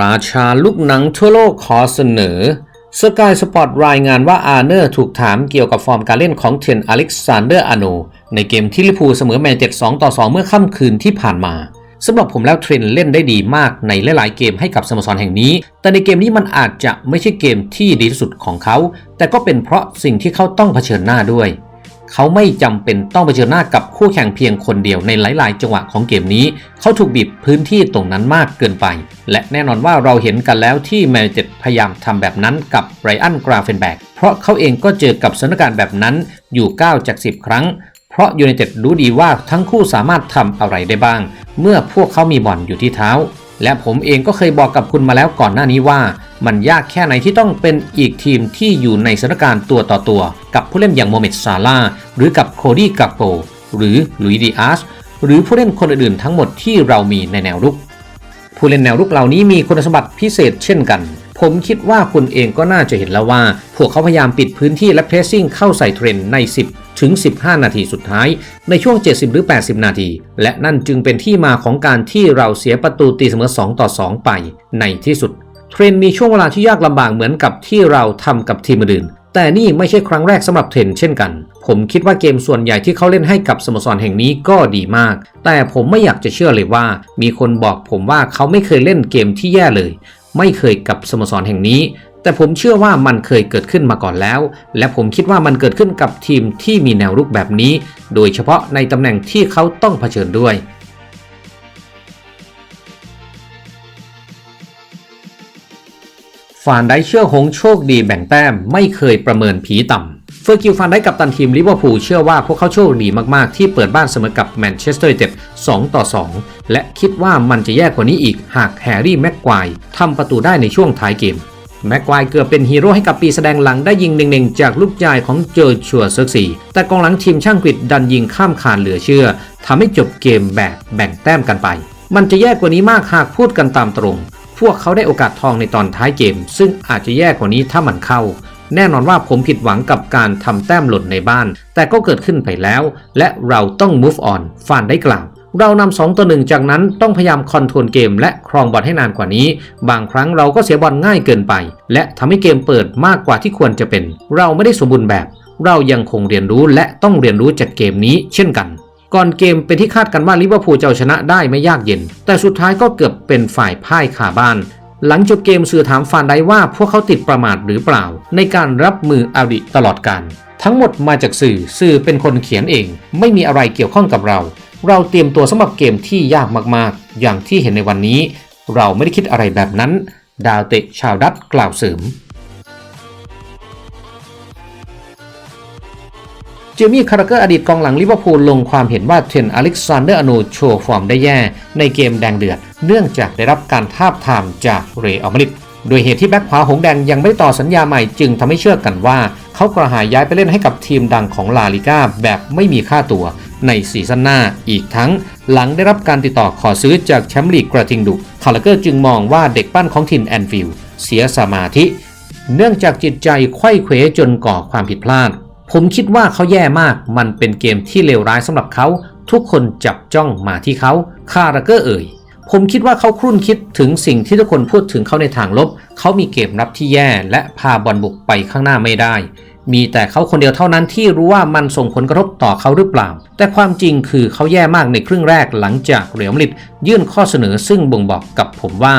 ราชาลูกหนังทั่วโลกขอเสนอสกายสปอร์ตรายงานว่าอาร์เนอร์ถูกถามเกี่ยวกับฟอร์มการเล่นของเทรนอเล็กซานเดอร์อาโนในเกมที่ลิพูเสมอแมนเจ็ด2ต่อ2เมื่อค่ำคืนที่ผ่านมาสำหรับผมแล้วเทรนเล่นได้ดีมากในหลายๆเกมให้กับสโมสรแห่งนี้ แต่ในเกมนี้มันอาจจะไม่ใช่เกมที่ดีที่สุดของเขา แต่ก็เป็นเพราะสิ่งที่เขาต้องเผชิญหน้าด้วย เขาไม่จำเป็นต้องเผชิญหน้ากับคู่แข่งเพียงคนเดียวในหลาย ๆ จังหวะของเกมนี้ เขาถูกบีบพื้นที่ตรงนั้นมากเกินไป และแน่นอนว่าเราเห็นกันแล้วที่แมนเจ็ดพยายามทำแบบนั้นกับไรอันกราเฟนแบกเพราะเขาเองก็เจอกับสถานการณ์แบบนั้นอยู่ 9 จาก 10 ครั้ง เพราะยูไนเต็ดรู้ดีว่าทั้งคู่สามารถทำอะไรได้บ้าง เมื่อพวกเขามีบอลอยู่ที่เท้า และผมเองก็เคยบอกกับคุณมาแล้วก่อนหน้านี้ว่า มันยากแค่ไหนที่ต้องเป็นอีกทีมที่อยู่ในสถานการณ์ตัวต่อตัว กับผู้เล่นอย่างโมเมดซาลาหรือกับโคดี้กาโปหรือลุยดิอาสหรือผู้เล่นคนอื่นๆทั้งหมดที่เรามีในแนวรุก ผู้เล่นแนวรุกเหล่านี้มีคุณสมบัติพิเศษเช่นกัน ผมคิดว่าคุณเองก็น่าจะเห็นแล้วว่า พวกเขาพยายามปิดพื้นที่และเพรสซิ่งเข้าใส่เทรนใน 10 ถึง 15 นาทีสุดท้าย ในช่วง 70 หรือ 80 นาที และนั่นจึงเป็นที่มาของการที่เราเสียประตูตีเสมอ 2 ต่อ 2 ไปในที่สุด เทรนมีช่วงเวลาที่ยากลำบากเหมือนกับที่เราทำกับทีมอื่น แต่นี่ไม่ใช่ครั้งแรกสำหรับเทรนเช่นกัน ผมคิดว่าเกมส่วนใหญ่ที่เขาเล่นให้กับสโมสรแห่งนี้ก็ดีมาก แต่ผมไม่อยากจะเชื่อเลยว่า มีคนบอกผมว่าเขาไม่เคยเล่นเกมที่แย่เลย ไม่เคยกับสโมสรแห่งนี้ แต่ผมเชื่อว่ามันเคยเกิดขึ้นมาก่อนแล้ว และผมคิดว่ามันเกิดขึ้นกับทีมที่มีแนวรุกแบบนี้ โดยเฉพาะในตำแหน่งที่เขาต้องเผชิญด้วยานได้เชื่อหงโชคดีแบ่งแต้มไม่เคยประเมินผีต่ำเฟอร์กิลฟานได้กับตันทีมลิเวอร์พูลเชื่อว่าพวกเขาโชคดีมากๆ ที่เปิดบ้านเสมอกับแมนเชสเตอร์ยูไนเต็ด2ต่อ 2 และคิดว่ามันจะแย่กว่านี้อีกหากแฮร์รี่แม็กควายทำประตูได้ในช่วงท้ายเกม แม็กควายเกือบเป็นฮีโร่ให้กับปีแสดงหลังได้ยิงเน่งๆจากลูกจ่ายของเจอชัวเซิร์ซีแต่กองหลังทีมช่างกฤษดันยิงข้ามคานเหลือเชื่อทำให้จบเกมแบบแบ่งแต้มกันไป มันจะแย่กว่านี้มากหากพูดกันตามตรง พวกเขาได้โอกาสทองในตอนท้ายเกม ซึ่งอาจจะแย่กว่านี้ถ้ามันเข้า แน่นอนว่าผมผิดหวังกับการทำแต้มหล่นในบ้าน แต่ก็เกิดขึ้นไปแล้ว และเราต้อง move on ฟานได้กล่าวเรานำ2ต่อ1จากนั้นต้องพยายามคอนโทรลเกมและครองบอลให้นานกว่านี้ บางครั้งเราก็เสียบอลง่ายเกินไป และทำให้เกมเปิดมากกว่าที่ควรจะเป็น เราไม่ได้สมบูรณ์แบบ เรายังคงเรียนรู้และต้องเรียนรู้จากเกมนี้เช่นกัน ก่อนเกมเป็นที่คาดกันว่าลิเวอร์พูลจะเอาชนะได้ไม่ยากเย็น แต่สุดท้ายก็เกือบเป็นฝ่ายพ่ายขาบ้าน หลังจบเกมสื่อถามฟานไดว่าพวกเขาติดประมาทหรือเปล่า ในการรับมืออาดิตลอดการทั้งหมดมาจากสื่อสื่อเป็นคนเขียนเอง ไม่มีอะไรเกี่ยวข้องกับเรา เราเตรียมตัวสำหรับเกมที่ยากมากๆ อย่างที่เห็นในวันนี้ เราไม่ได้คิดอะไรแบบนั้น ดาวเตะชาวดัตกล่าวเสริม จมี่คาราเกอร์อดีตกองหลังลิเวอร์พูลลงความเห็นว่าเทรนอเล็กซานเดอร์อโนโชว์ฟอร์มได้แย่ ในเกมแดงเดือด เนื่องจากได้รับการทาบทามจากเรอัลมาดริดโดยเหตุที่แบ็คขวาหงแดงยังไม่ได้ต่อสัญญาใหม่จึงทำให้เชื่อกันว่า เขากระหายย้ายไปเล่นให้กับทีมดังของลาลิก้าแบบไม่มีค่าตัวในซีซั่นหน้าอีกทั้ง หลังได้รับการติดต่อขอซื้อจากแชมป์ลีกกระทิงดุคาราเกอร์จึงมองว่าเด็กปั้นของทีมแอนฟิลด์เสียสมาธิ เนื่องจากจิตใจไขว้เขวจนก่อความผิดพลาด ผมคิดว่าเขาแย่มาก มันเป็นเกมที่เลวร้ายสำหรับเขา ทุกคนจับจ้องมาที่เขาคาราเกอร์เอ่ย ผมคิดว่าเขาครุ่นคิดถึงสิ่งที่ทุกคนพูดถึงเขาในทางลบ เขามีเกมรับที่แย่ และพาบอลบุกไปข้างหน้าไม่ได้ มีแต่เขาคนเดียวเท่านั้นที่รู้ว่ามันส่งผลกระทบต่อเขาหรือเปล่า แต่ความจริงคือเขาแย่มากในครึ่งแรกหลังจากเรอัลมาดริดยื่นข้อเสนอซึ่งบ่งบอกกับผมว่า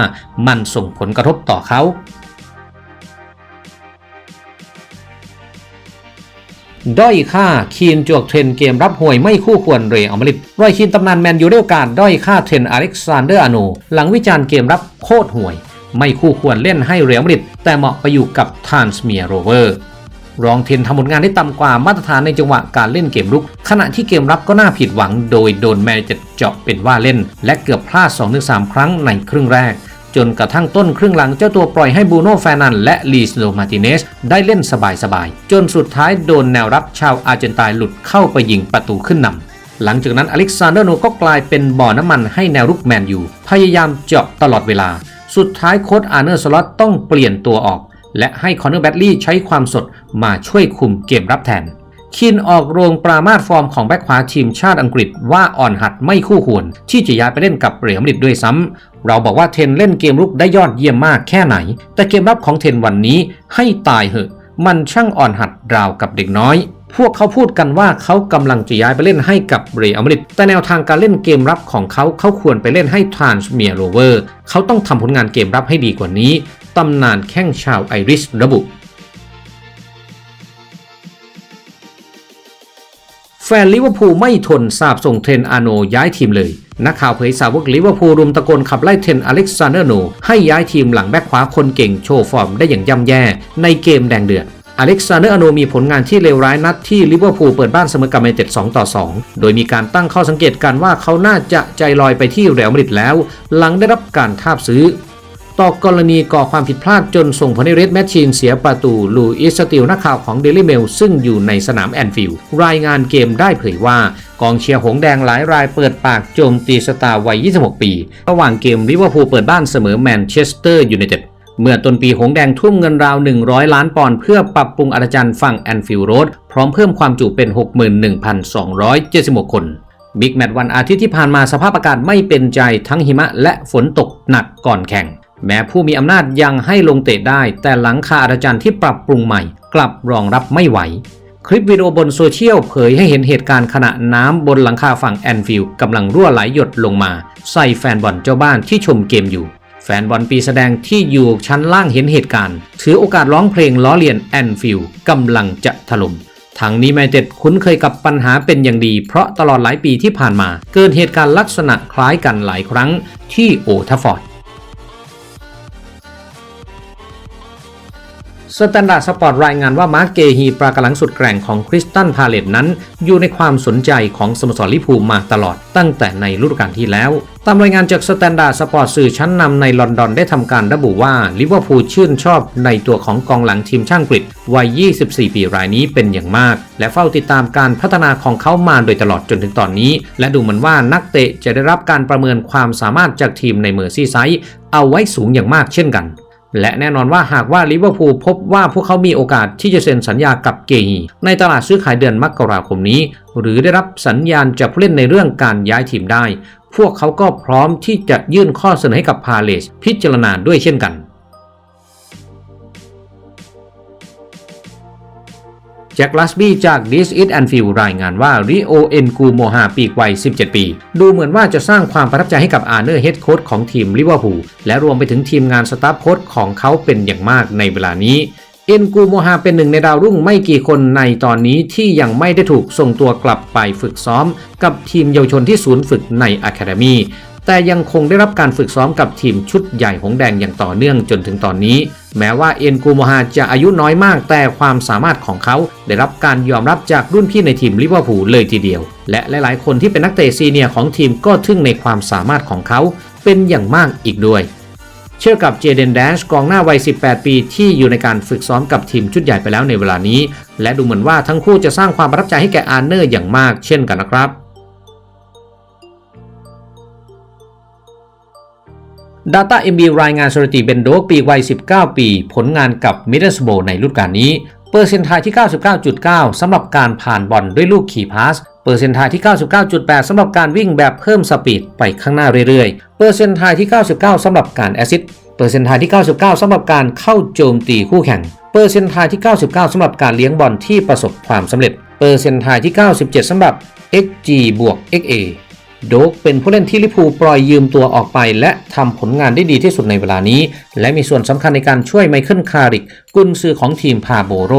มันส่งผลกระทบต่อเขา ด้อยค่าคีนจวกเทรนเกมรับห่วยไม่คู่ควรเรอัลมาริดรอยคีนตำนานแมนยูได้โอกาสด้อยค่าเทรนอเล็กซานเดอร์อาโนหลังวิจารณ์เกมรับโคตรห่วย ไม่คู่ควรเล่นให้เรอัลมาริดแต่เหมาะไปอยู่กับทานสเมียโรเวอร์รองเทนทำผลงานได้ต่ำกว่ามาตรฐานในจังหวะการเล่นเกมรุก ขณะที่เกมรับก็น่าผิดหวัง โดยโดนแมนเจ็ดเจาะเป็นว่าเล่น และเกือบพลาด2-3ครั้งในครึ่งแรก จนกระทั่งต้นครึ่งหลังเจ้าตัวปล่อยให้บูโน่แฟนันและลีสโดมาติเนสได้เล่นสบายๆ จนสุดท้ายโดนแนวรับชาวอาร์เจนตายหลุดเข้าไปยิงประตูขึ้นนำหลังจากนั้นอเล็กซานเดอร์โนก็กลายเป็นบ่อน้ำมันให้แนวรุกแมนยูพยายามเจาะตลอดเวลา สุดท้ายโค้ชอาร์เนอร์สล็อตต้องเปลี่ยนตัวออก และให้คอนเนอร์แบดลี่ใช้ความสดมาช่วยคุมเกมรับแทน คินออกโรงปรามาสฟอร์มของแบ็คขวาทีมชาติอังกฤษว่าอ่อนหัดไม่คู่ควร ที่จะย้ายไปเล่นกับเรอัลมาดริดด้วยซ้ำเราบอกว่าเทนเล่นเกมรุกได้ยอดเยี่ยมมากแค่ไหน แต่เกมรับของเทนวันนี้ให้ตายเหอะ มันช่างอ่อนหัดราวกับเด็กน้อย พวกเขาพูดกันว่าเขากำลังจะย้ายไปเล่นให้กับเรอัลมาดริดแต่แนวทางการเล่นเกมรับของเขาเขาควรไปเล่นให้ทรานส์เมียโรเวอร์เขาต้องทำผลงานเกมรับให้ดีกว่านี้ตำนานแข้งชาวไอริชระบุ แฟนลิเวอร์พูลไม่ทนสาบส่งเทรนอาโนย้ายทีมเลย นักข่าวเผยสาวกลิเวอร์พูลรุมตะโกนขับไล่เทรนอเล็กซานเดอร์โน ให้ย้ายทีมหลังแบ็คขวาคนเก่งโชว์ฟอร์มได้อย่างย่ำแย่ในเกมแดงเดือดอเล็กซานเดอร์อโนมีผลงานที่เลวร้ายนัดที่ลิเวอร์พูลเปิดบ้านเสมอกับแมนเชสเตอร์2ต่อ 2 โดยมีการตั้งข้อสังเกตกันว่าเขาน่าจะใจลอยไปที่เรอัลมาดริดแล้ว หลังได้รับการทาบซื้อ ต่อกรณีก่อความผิดพลาดจนส่งผลให้เรดแมชชีนเสียประตูลูอิสติลนักข่าวของเดลิเมลซึ่งอยู่ในสนามแอนฟิลด์รายงานเกมได้เผยว่ากองเชียร์หงแดงหลายรายเปิดปากโจมตีสตาร์วัย 26 ปี ระหว่างเกมลิเวอร์พูลเปิดบ้านเสมอแมนเชสเตอร์ยูไนเต็ดเมื่อต้นปีหงแดงทุ่มเงินราว 100 ล้านปอนด์เพื่อปรับปรุงอาณาจักรฝั่งแอนฟิลด์โรดพร้อมเพิ่มความจุเป็น 61,276 คนบิ๊กแมตช์วันอาทิตย์ที่ผ่านมาสภาพอากาศไม่เป็นใจทั้งหิมะและฝนตกหนักก่อนแข่ง แม้ผู้มีอำนาจยังให้ลงเตะได้ แต่หลังคาอาจารย์ที่ปรับปรุงใหม่ กลับรองรับไม่ไหว คลิปวิดีโอบนโซเชียลเผยให้เห็นเหตุการณ์ขณะน้ำบนหลังคาฝั่งแอนฟิลด์กำลังรั่วไหลหยดลงมา ใส่แฟนบอลเจ้าบ้านที่ชมเกมอยู่ แฟนบอลปีแสดงที่อยู่ชั้นล่างเห็นเหตุการณ์ ถือโอกาสร้องเพลงล้อเลียนแอนฟิลด์กำลังจะถล่มทางนี้แมนเต็ดคุ้นเคยกับปัญหาเป็นอย่างดี เพราะตลอดหลายปีที่ผ่านมา เกิดเหตุการณ์ลักษณะคล้ายกันหลายครั้งที่โอทัฟฟอร์ด สแตนดาร์ดสปอร์ตรายงานว่ามาร์กเกฮีปรากำลังสุดแกร่งของคริสตันพาเลตนั้น อยู่ในความสนใจของสโมสรลิพูมาตลอดตั้งแต่ในฤดูกาลที่แล้ว ตามรายงานจากสแตนดาร์ดสปอร์ตสื่อชั้นนำในลอนดอนได้ทำการระบุว่าลิเวอร์พูลชื่นชอบในตัวของกองหลังทีมช่างกฤษวัย 24 ปีรายนี้เป็นอย่างมาก และเฝ้าติดตามการพัฒนาของเขามาโดยตลอดจนถึงตอนนี้ และดูเหมือนว่านักเตะจะได้รับการประเมินความสามารถจากทีมในเมอร์ซี่ไซด์เอาไว้สูงอย่างมากเช่นกัน และแน่นอนว่าหากว่าลิเวอร์พูลพบว่าพวกเขามีโอกาสที่จะเซ็นสัญญากับเกยีในตลาดซื้อขายเดือนมกราคมนี้ หรือได้รับสัญญาณจากผู้เล่นในเรื่องการย้ายทีมได้ พวกเขาก็พร้อมที่จะยื่นข้อเสนอให้กับพาเลสพิจารณาด้วยเช่นกัน จ็คลัสบี้จาก This Is Anfield รายงานว่าริโอเอ็นกูโมฮาปีกวัย 17 ปี ดูเหมือนว่าจะสร้างความประทับใจให้กับอาร์เนอร์เฮดโค้ชของทีมลิเวอร์พูลและรวมไปถึงทีมงานสตาฟโค้ชของเขาเป็นอย่างมากในเวลานี้เอ็นกูโมฮาเป็นหนึ่งในดาวรุ่งไม่กี่คนในตอนนี้ที่ยังไม่ได้ถูกส่งตัวกลับไปฝึกซ้อม กับทีมเยาวชนที่ศูนย์ฝึกในอะคาเดมี แต่ยังคงได้รับการฝึกซ้อมกับทีมชุดใหญ่หงแดงอย่างต่อเนื่องจนถึงตอนนี้ แม้ว่าเอ็นกูโมฮาจะอายุน้อยมาก แต่ความสามารถของเขาได้รับการยอมรับจากรุ่นพี่ในทีมลิเวอร์พูลเลยทีเดียว และหลายๆ คนที่เป็นนักเตะซีเนียร์ของทีมก็ทึ่งในความสามารถของเขาเป็นอย่างมากอีกด้วยเชื่อกับเจเดนแดนช์กองหน้าวัย 18 ปีที่อยู่ในการฝึกซ้อมกับทีมชุดใหญ่ไปแล้วในเวลานี้ และดูเหมือนว่าทั้งคู่จะสร้างความประทับใจให้แก่อาร์เนอร์อย่างมากเช่นกันนะครับ Data MB รายงานสถิติเบนโดกปีวัย 19 ปี ผลงานกับมิดเดิลสโบในฤดูกาลนี้ เปอร์เซ็นต์ทายที่ 99.9 สำหรับการผ่านบอลด้วยลูกขี่พาส เปอร์เซ็นต์ทายที่ 99.8 สำหรับการวิ่งแบบเพิ่มสปีดไปข้างหน้าเรื่อยๆ เปอร์เซ็นต์ทายที่ 99 สำหรับการแอซิสเปอร์เซ็นต์ทายที่ 99 สำหรับการเข้าโจมตีคู่แข่ง เปอร์เซ็นต์ทายที่ 99 สำหรับการเลี้ยงบอลที่ประสบความสำเร็จ เปอร์เซ็นต์ทายที่ 97 สำหรับ XG บวก XA โดกเป็นผู้เล่นที่ลิพูปล่อยยืมตัวออกไป และทำผลงานได้ดีที่สุดในเวลานี้ และมีส่วนสำคัญในการช่วยไมเคิลคาริก กุนซือของทีมพาโบโร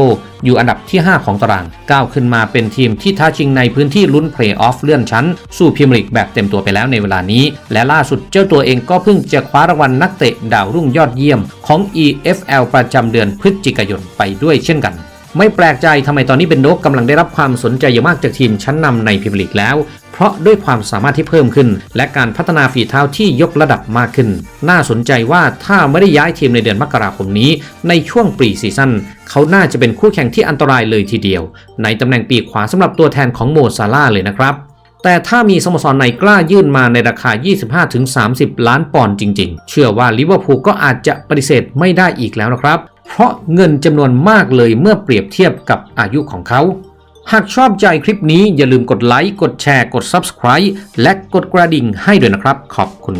อยู่อันดับที่ 5 ของตาราง ก้าวขึ้นมาเป็นทีมที่ท้าชิงในพื้นที่ลุ้นเพลย์ออฟเลื่อนชั้น สู่พรีเมียร์ลีกแบบเต็มตัวไปแล้วในเวลานี้ และล่าสุดเจ้าตัวเองก็เพิ่งจะคว้ารางวัลนักเตะดาวรุ่งยอดเยี่ยมของ EFL ประจำเดือนพฤศจิกายนไปด้วยเช่นกัน ไม่แปลกใจทำไมตอนนี้เบนโดกกำลังได้รับความสนใจอย่างมากจากทีมชั้นนำในพรีเมียร์ลีกแล้ว เพราะด้วยความสามารถที่เพิ่มขึ้น และการพัฒนาฝีเท้าที่ยกระดับมากขึ้น น่าสนใจว่าถ้าไม่ได้ย้ายทีมในเดือนมกราคมนี้ ในช่วงปรีซีซั่นเขาน่าจะเป็นคู่แข่งที่อันตรายเลยทีเดียว ในตำแหน่งปีกขวาสำหรับตัวแทนของโมซาร่าเลยนะครับแต่ถ้ามีสโมสรไหนกล้ายื่นมาในราคา 25-30 ล้านปอนด์จริงๆ เชื่อว่าลิเวอร์พูลก็อาจจะปฏิเสธไม่ได้อีกแล้วนะครับ เพราะเงินจำนวนมากเลยเมื่อเปรียบเทียบกับอายุของเขา หากชอบใจคลิปนี้อย่าลืมกดไลค์ กดแชร์ กด Subscribe และกดกระดิ่งให้ด้วยนะครับ ขอบคุณ